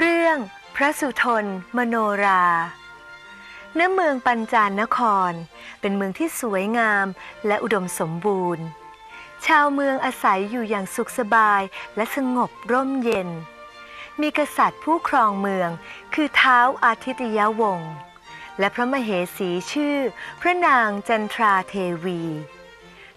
เรื่องพระสุทนมโนราณเมืองปัญจานนคร เป็นเมืองที่สวยงามและอุดมสมบูรณ์ ชาวเมืองอาศัยอยู่อย่างสุขสบายและสงบร่มเย็น มีกษัตริย์ผู้ครองเมืองคือเท้าอาทิตยวงศ์และพระมเหสีชื่อ พระนางจันทราเทวี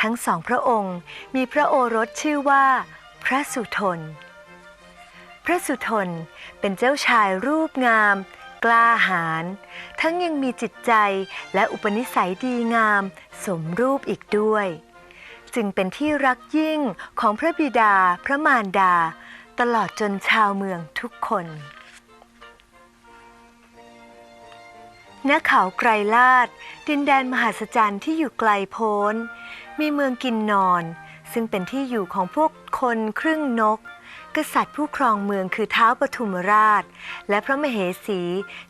ทั้งสองพระองค์มีพระโอรสชื่อว่า พระสุทน พระสุทนเป็นเจ้าชายรูปงาม กล้าหาญทั้งยังมีจิตใจและอุปนิสัยดีงาม สมรูปอีกด้วย จึงเป็นที่รักยิ่งของพระบิดาพระมารดา ตลอดจนชาวเมืองทุกคนณเขาไกรลาด ดินแดนมหาศจรรย์ที่อยู่ไกลโพ้น มีเมืองกินนอน ซึ่งเป็นที่อยู่ของพวกคนครึ่งนก กษัตริย์ผู้ครองเมืองคือท้าวปทุมราช และพระมเหสี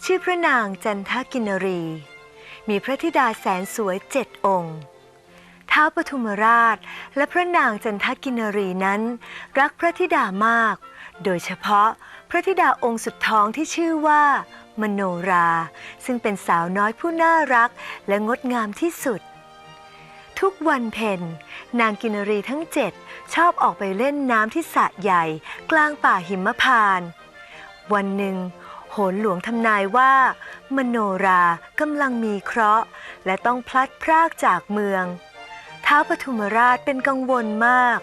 ชื่อพระนางจันทกินรี มีพระธิดาแสนสวยเจ็ดองค์ท้าวปทุมราชและพระนางจันทกินรีนั้น รักพระธิดามาก โดยเฉพาะพระธิดาองค์สุดท้องที่ชื่อว่า มโนรา ซึ่งเป็นสาวน้อยผู้น่ารักและงดงามที่สุด ทุกวันเพ็ญนางกินรีทั้งเจ็ดชอบออกไปเล่นน้ำที่สระใหญ่ กลางป่าหิมพานต์วันหนึ่ง โหนหลวงทำนายว่า มโนรากำลังมีเคราะห์ และต้องพลัดพรากจากเมืองท้าวปทุมราชเป็นกังวลมาก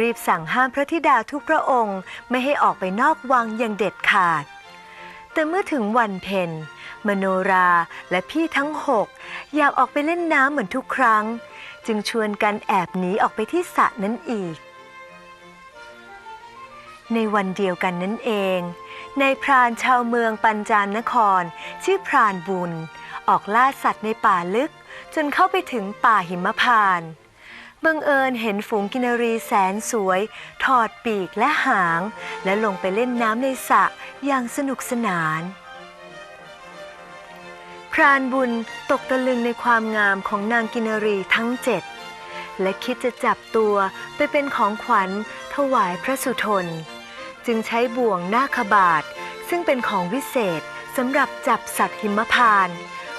รีบสั่งห้ามพระธิดาทุกพระองค์ไม่ให้ออกไปนอกวังอย่างเด็ดขาด แต่เมื่อถึงวันเพ็ญมโนราและพี่ทั้งหกอยากออกไปเล่นน้ำเหมือนทุกครั้ง จึงชวนกันแอบหนีออกไปที่สระนั้นอีก ในวันเดียวกันนั่นเอง ในายพรานชาวเมืองปัญจานนคร ชื่อพรานบุญ ออกล่าสัตว์ในป่าลึก จนเข้าไปถึงป่าหิมพานต์บังเอิญเห็นฝูงกินรีแสนสวย ถอดปีกและหาง และลงไปเล่นน้ำในสระอย่างสนุกสนาน พรานบุญตกตะลึงในความงามของนางกินรีทั้งเจ็ด และคิดจะจับตัวไปเป็นของขวัญถวายพระสุทน จึงใช้บ่วงนาคบาท ซึ่งเป็นของวิเศษสำหรับจับสัตว์หิมพาน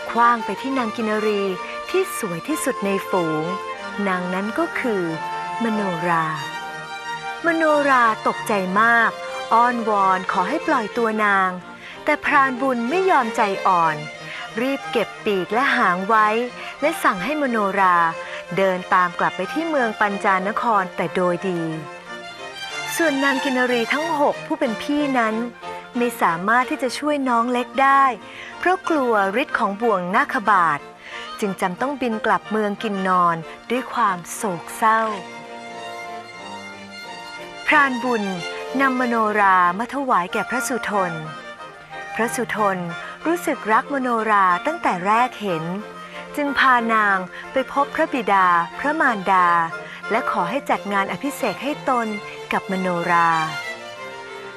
คว้างไปที่นางกินรีที่สวยที่สุดในฝูง นางนั้นก็คือ มโนรา มโนราตกใจมาก อ้อนวอนขอให้ปล่อยตัวนาง แต่พรานบุญไม่ยอมใจอ่อน รีบเก็บปีกและหางไว้ และสั่งให้มโนรา เดินตามกลับไปที่เมืองปัญจานครแต่โดยดี ส่วนนางกินรีทั้งหกผู้เป็นพี่นั้น ไม่สามารถที่จะช่วยน้องเล็กได้ เพราะกลัวฤทธิ์ของบ่วงนาคบาท จึงจำต้องบินกลับเมืองกินนอนด้วยความโศกเศร้า พรานบุญนำมโนรามาถวายแก่พระสุทน พระสุทน รู้สึกรักมโนราตั้งแต่แรกเห็น จึงพานางไปพบพระบิดา พระมารดา และขอให้จัดงานอภิเษกให้ตนกับมโนรา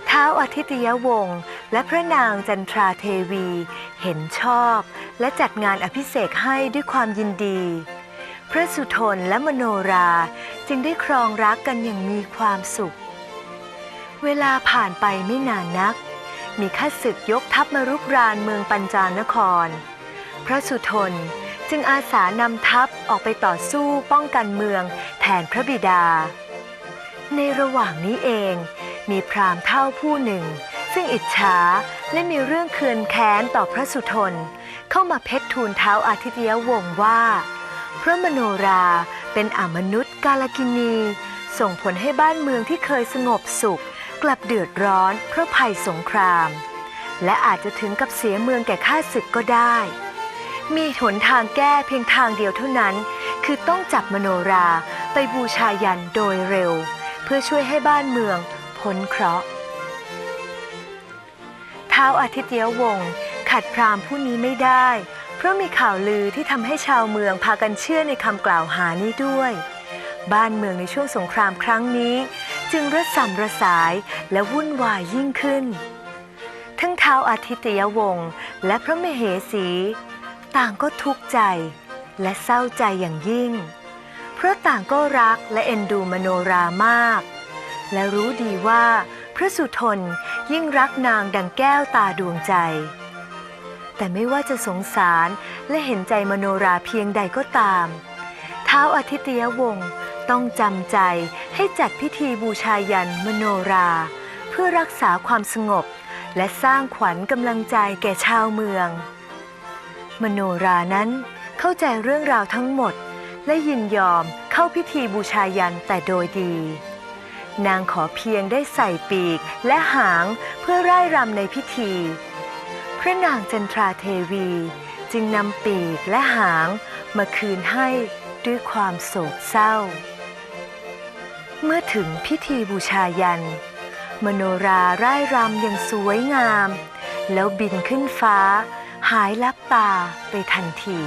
ท้าวอาทิตยวงศ์และพระนางจันทราเทวี เห็นชอบ และจัดงานอภิเษกให้ด้วยความยินดี พระสุทนและมโนราจึงได้ครองรักกันอย่างมีความสุข เวลาผ่านไปไม่นานนัก มีข้าศึกยกทัพมารุกรานเมืองปัญจานคร พระสุทนจึงอาสานำทัพออกไปต่อสู้ป้องกันเมืองแทนพระบิดา ในระหว่างนี้เองมีพราหมณ์เท่าผู้หนึ่ง ซึ่งอิจฉาและมีเรื่องเคืองแค้นต่อพระสุทน เข้ามาเพชรทูลเท้าอาทิตยวงว่า พระมโนราเป็นอมนุษย์กาลกินี ส่งผลให้บ้านเมืองที่เคยสงบสุข กลับเดือดร้อนเพราะภัยสงคราม และอาจจะถึงกับเสียเมืองแก่ข้าศึกก็ได้ มีหนทางแก้เพียงทางเดียวเท่านั้น คือต้องจับมโนราไปบูชายันโดยเร็ว เพื่อช่วยให้บ้านเมืองพ้นเคราะห์ท้าวอาทิตยวงขัดพราหมณ์ผู้นี้ไม่ได้ เพราะมีข่าวลือที่ทำให้ชาวเมืองพากันเชื่อในคำกล่าวหานี้ด้วย บ้านเมืองในช่วงสงครามครั้งนี้ จึงระส่ำระสายและวุ่นวายยิ่งขึ้น ทั้งเท้าวอาทิตยวงศ์และพระมเหสี ต่างก็ทุกข์ใจและเศร้าใจอย่างยิ่ง เพราะต่างก็รักและเอ็นดูมโนรามาก และรู้ดีว่าพระสุทนยิ่งรักนางดังแก้วตาดวงใจ แต่ไม่ว่าจะสงสารและเห็นใจมโนราเพียงใดก็ตามเท้าวอาทิตยวงศ์ ต้องจำใจให้จัดพิธีบูชายันมโนรา เพื่อรักษาความสงบ และสร้างขวัญกำลังใจแก่ชาวเมือง มโนรานั้นเข้าใจเรื่องราวทั้งหมด และยินยอมเข้าพิธีบูชายันแต่โดยดี นางขอเพียงได้ใส่ปีกและหางเพื่อร่ายรำในพิธี พระนางจันทราเทวีจึงนำปีกและหางมาคืนให้ด้วยความโศกเศร้า เมื่อถึงพิธีบูชายัน มโนราร่ายรำอย่างสวยงาม แล้วบินขึ้นฟ้า หายลับตาไปทันที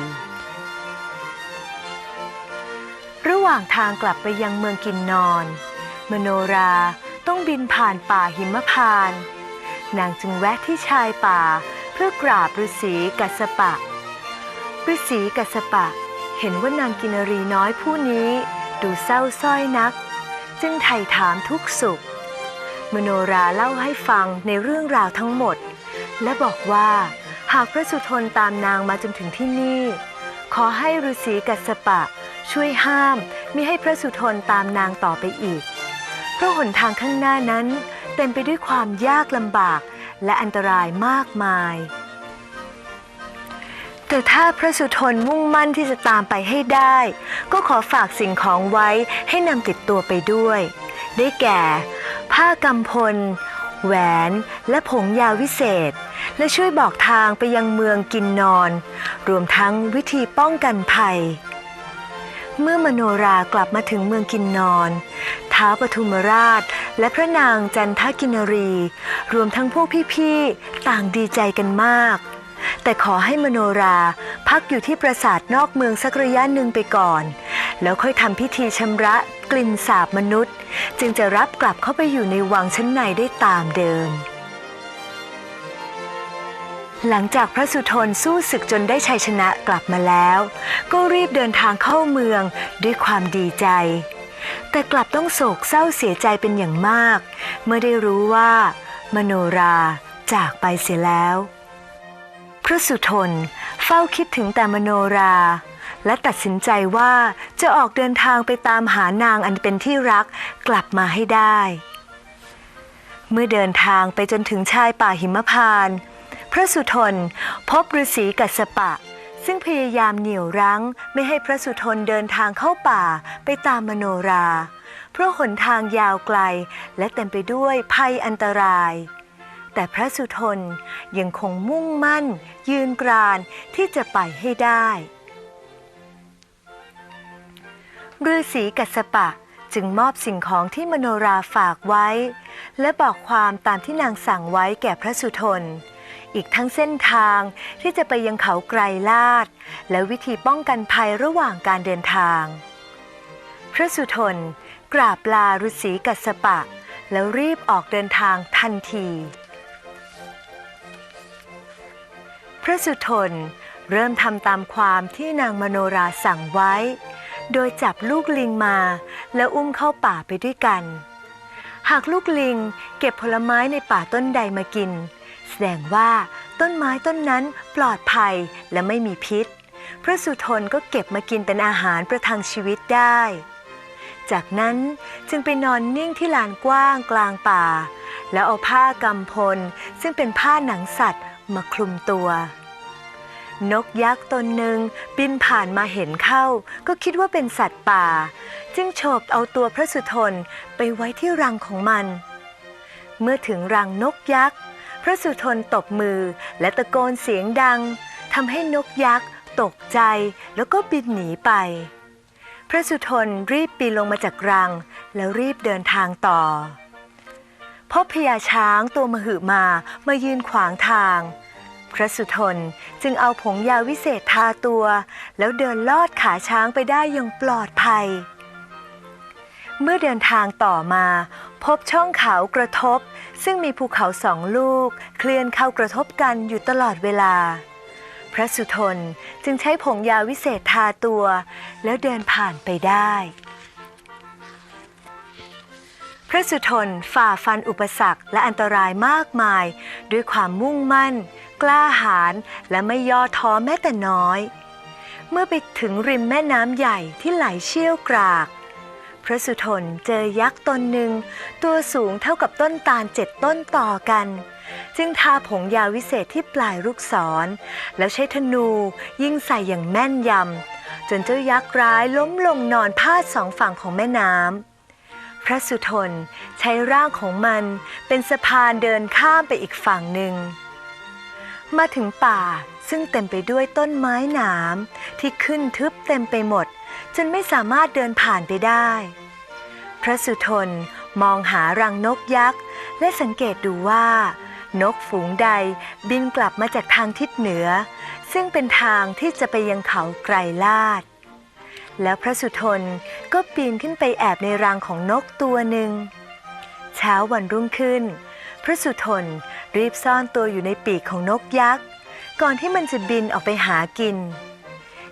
ระหว่างทางกลับไปยังเมืองกินนอน มโนราต้องบินผ่านป่าหิมพาน นางจึงแวะที่ชายป่าเพื่อกราบฤาษีกัสปะฤาษีกัสสปะ เห็นว่านางกินรีน้อยผู้นี้ ดูเศร้าส้อยนัก จึงไถ่ถามทุกสุข มโนราเล่าให้ฟังในเรื่องราวทั้งหมด และบอกว่า หากพระสุทนตามนางมาจนถึงที่นี่ ขอให้ฤาษีกัสสปะ ช่วยห้ามมิให้พระสุทนตามนางต่อไปอีก เพราะหนทางข้างหน้านั้น เต็มไปด้วยความยากลำบากและอันตรายมากมาย แต่ถ้าพระสุทนมุ่งมั่นที่จะตามไปให้ได้ ก็ขอฝากสิ่งของไว้ให้นำติดตัวไปด้วย ได้แก่ ผ้ากำพล แหวน และผงยาวิเศษ และช่วยบอกทางไปยังเมืองกินนอน รวมทั้งวิธีป้องกันภัย เมื่อมโนรากลับมาถึงเมืองกินนอนท้าวปทุมราช และพระนางจันทกินรี รวมทั้งพวกพี่ๆ ต่างดีใจกันมาก แต่ขอให้มโนราพักอยู่ที่ปราสาทนอกเมืองสักระยะหนึ่งไปก่อน แล้วค่อยทำพิธีชำระกลิ่นสาบมนุษย์ จึงจะรับกลับเข้าไปอยู่ในวังชั้นในได้ตามเดิม หลังจากพระสุทนสู้ศึกจนได้ชัยชนะกลับมาแล้ว ก็รีบเดินทางเข้าเมืองด้วยความดีใจแต่กลับต้องโศกเศร้าเสียใจเป็นอย่างมาก เมื่อได้รู้ว่า มโนราจากไปเสียแล้ว พระสุทนเฝ้าคิดถึงแต่มโนรา และตัดสินใจว่าจะออกเดินทางไปตามหานางอันเป็นที่รักกลับมาให้ได้ เมื่อเดินทางไปจนถึงชายป่าหิมพาน พระสุทนพบฤาษีกัสปะ ซึ่งพยายามเหนี่ยวรั้งไม่ให้พระสุทนเดินทางเข้าป่าไปตามมโนรา เพราะหนทางยาวไกลและเต็มไปด้วยภัยอันตราย แต่พระสุทนยังคงมุ่งมั่น ยืนกรานที่จะไปให้ได้ฤาษีกัสปะจึงมอบสิ่งของที่มโนราฝากไว้ และบอกความตามที่นางสั่งไว้แก่พระสุทน อีกทั้งเส้นทางที่จะไปยังเขาไกรลาด และวิธีป้องกันภัยระหว่างการเดินทาง พระสุทนกราบลาฤาษีกัสปะ แล้วรีบออกเดินทางทันที พระสุทนเริ่มทำตามความที่นางมโนราสั่งไว้ โดยจับลูกลิงมา แล้วอุ้มเข้าป่าไปด้วยกัน หากลูกลิงเก็บผลไม้ในป่าต้นใดมากิน แสดงว่าต้นไม้ต้นนั้นปลอดภัยและไม่มีพิษ พระสุทนก็เก็บมากินเป็นอาหารประทังชีวิตได้ จากนั้นจึงไปนอนนิ่งที่ลานกว้างกลางป่า แล้วเอาผ้ากำพลซึ่งเป็นผ้าหนังสัตว์ มาคลุมตัว นกยักษ์ตนหนึ่งบินผ่านมาเห็นเข้า ก็คิดว่าเป็นสัตว์ป่า จึงโฉบเอาตัวพระสุทนไปไว้ที่รังของมัน เมื่อถึงรังนกยักษ์ พระสุทนตบมือและตะโกนเสียงดังทำให้นกยักษ์ตกใจแล้วก็บินหนีไป พระสุทนรีบปีนลงมาจากรัง แล้วรีบเดินทางต่อ พบพญาช้างตัวมหึมามายืนขวางทาง พระสุทนจึงเอาผงยาวิเศษทาตัว แล้วเดินลอดขาช้างไปได้อย่างปลอดภัย เมื่อเดินทางต่อมา พบช่องเขากระทบ ซึ่งมีภูเขาสองลูก เคลื่อนเข้ากระทบกันอยู่ตลอดเวลา พระสุทนจึงใช้ผงยาวิเศษทาตัว แล้วเดินผ่านไปได้ ระสุทนฝ่าฟันอุปสรรคและอันตรายมากมาย ด้วยความมุ่งมั่น กล้าหาญและไม่ย่อท้อแม้แต่น้อย เมื่อไปถึงริมแม่น้ำใหญ่ที่ไหลเชี่ยวกราก พระสุทนเจอยักษ์ตนหนึ่ง ตัวสูงเท่ากับต้นตาลเจ็ดต้นต่อกัน จึงทาผงยาวิเศษที่ปลายลูกศร แล้วใช้ธนูยิงใส่อย่างแม่นยำจนเจ้ายักษ์ร้ายล้มลงนอนพาดสองฝั่งของแม่น้ำ พระสุทนใช้ร่างของมันเป็นสะพานเดินข้ามไปอีกฝั่งหนึ่ง มาถึงป่าซึ่งเต็มไปด้วยต้นไม้หนามที่ขึ้นทึบเต็มไปหมด จนไม่สามารถเดินผ่านไปได้ พระสุทนมองหารังนกยักษ์ และสังเกตดูว่า นกฝูงใดบินกลับมาจากทางทิศเหนือ ซึ่งเป็นทางที่จะไปยังเขาไกรลาดแล้วพระสุทน ก็ปีนขึ้นไปแอบในรังของนกตัวหนึ่ง เช้าวันรุ่งขึ้น พระสุทนรีบซ่อนตัวอยู่ในปีกของนกยักษ์ ก่อนที่มันจะบินออกไปหากิน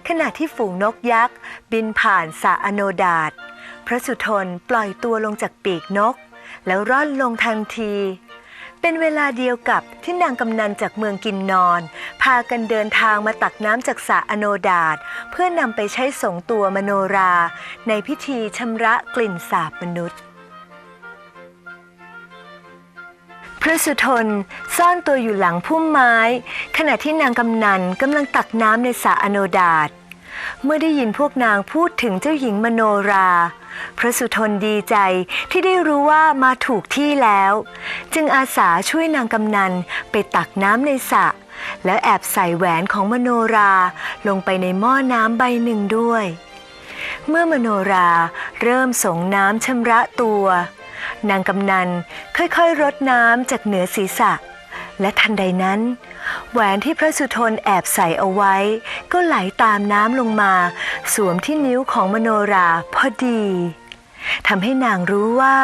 ขณะที่ฝูงนกยักษ์ บินผ่านสระอโนดาต พระสุทนปล่อยตัวลงจากปีกนก แล้วร่อนลงทันที เป็นเวลาเดียวกับที่นางกำนันจากเมืองกินนอน พากันเดินทางมาตักน้ำจากสระอโนดาตเพื่อนำไปใช้ส่งตัวมโนรา ในพิธีชำระกลิ่นสาบมนุษย์ พระสุทนซ่อนตัวอยู่หลังพุ่มไม้ ขณะที่นางกำนันกำลังตักน้ำในสระอโนดาตเมื่อได้ยินพวกนางพูดถึงเจ้าหญิงมโนรา พระสุทนดีใจที่ได้รู้ว่ามาถูกที่แล้ว จึงอาสาช่วยนางกำนันไปตักน้ำในสระแล้วแอบใส่แหวนของมโนราลงไปในหม้อน้ำใบหนึ่งด้วย เมื่อมโนราเริ่มส่งน้ำชำระตัว นางกำนันค่อยๆรดน้ำจากเหนือศีรษะ และทันใดนั้น แหวนที่พระสุทนแอบใส่เอาไว้ ก็ไหลตามน้ำลงมา สวมที่นิ้วของมโนราพอดีทำให้นางรู้ว่า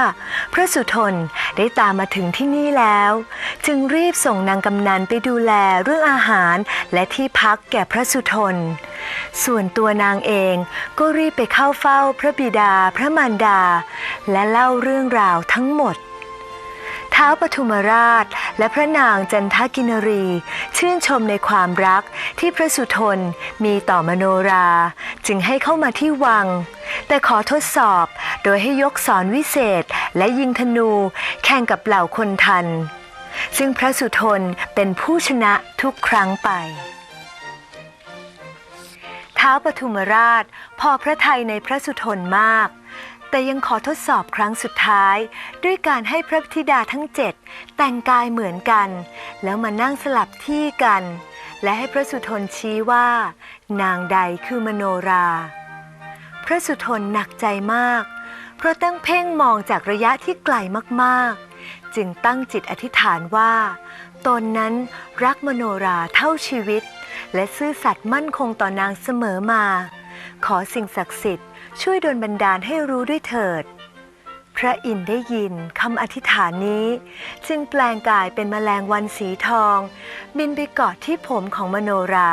พระสุทนได้ตามมาถึงที่นี่แล้ว จึงรีบส่งนางกำนันไปดูแลเรื่องอาหารและที่พักแก่พระสุทน ส่วนตัวนางเองก็รีบไปเข้าเฝ้าพระบิดาพระมารดา และเล่าเรื่องราวทั้งหมด ท้าวปทุมราช และพระนางจันทกินรี ชื่นชมในความรักที่พระสุทนมีต่อมโนรา จึงให้เข้ามาที่วัง แต่ขอทดสอบโดยให้ยกสอนวิเศษและยิงธนูแข่งกับเหล่าคนทัน ซึ่งพระสุทนเป็นผู้ชนะทุกครั้งไปท้าวปทุมราช พอพระทัยในพระสุทนมาก แต่ยังขอทดสอบครั้งสุดท้าย ด้วยการให้พระธิดาทั้งเจ็ดแต่งกายเหมือนกัน แล้วมานั่งสลับที่กัน และให้พระสุทนชี้ว่า นางใดคือมโนรา พระสุทนหนักใจมาก เพราะตั้งเพ่งมองจากระยะที่ไกลมากๆ จึงตั้งจิตอธิษฐานว่า ตนนั้นรักมโนราเท่าชีวิต และซื่อสัตย์มั่นคงต่อนางเสมอมา ขอสิ่งศักดิ์สิทธิ ช่วยดลบันดาลให้รู้ด้วยเถิด พระอินทร์ได้ยินคำอธิษฐานนี้ จึงแปลงกายเป็นแมลงวันสีทอง บินไปเกาะที่ผมของมโนรา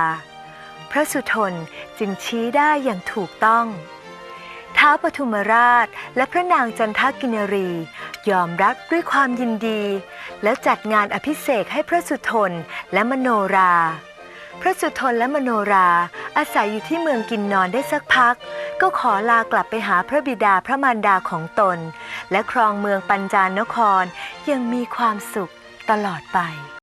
พระสุทนจึงชี้ได้อย่างถูกต้องท้าวปทุมราชและพระนางจันทกินรี ยอมรับด้วยความยินดี แล้วจัดงานอภิเษกให้พระสุทนและมโนรา พระสุทนและมโนราอาศัยอยู่ที่เมืองกินนอนได้สักพัก ก็ขอลากลับไปหาพระบิดาพระมารดาของตน และครองเมืองปัญจานครยังมีความสุขตลอดไป